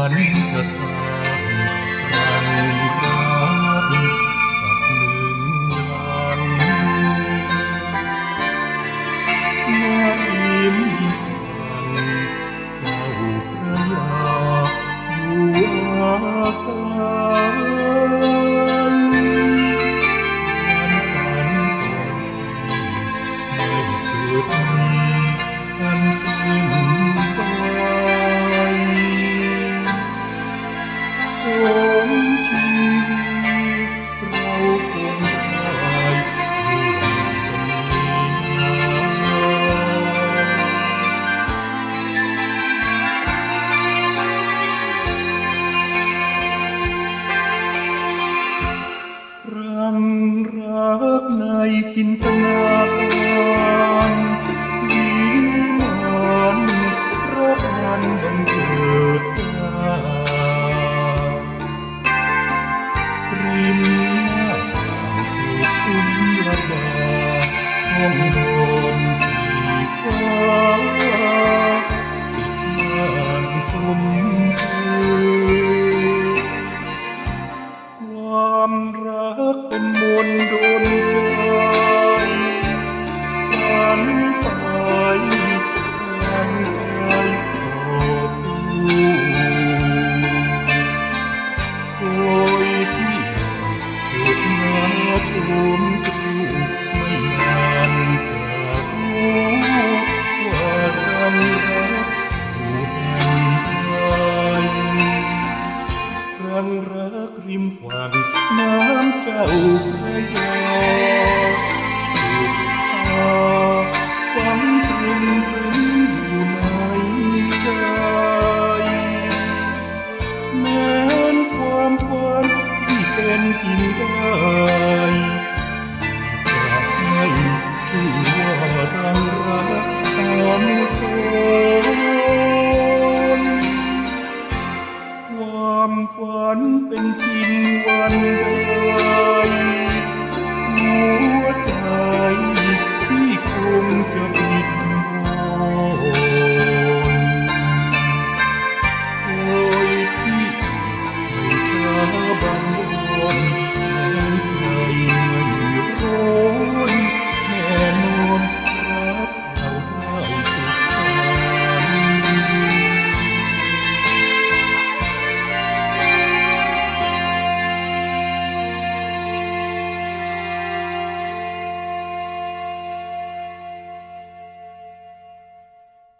Anita. ในจินตนาการดีมันรักมันบังเกิดได้ริมหน้าผาเกิดสุนระดาห้อง กินได้จะไม่วางรักตามอนความฝันเป็นจริงวันใด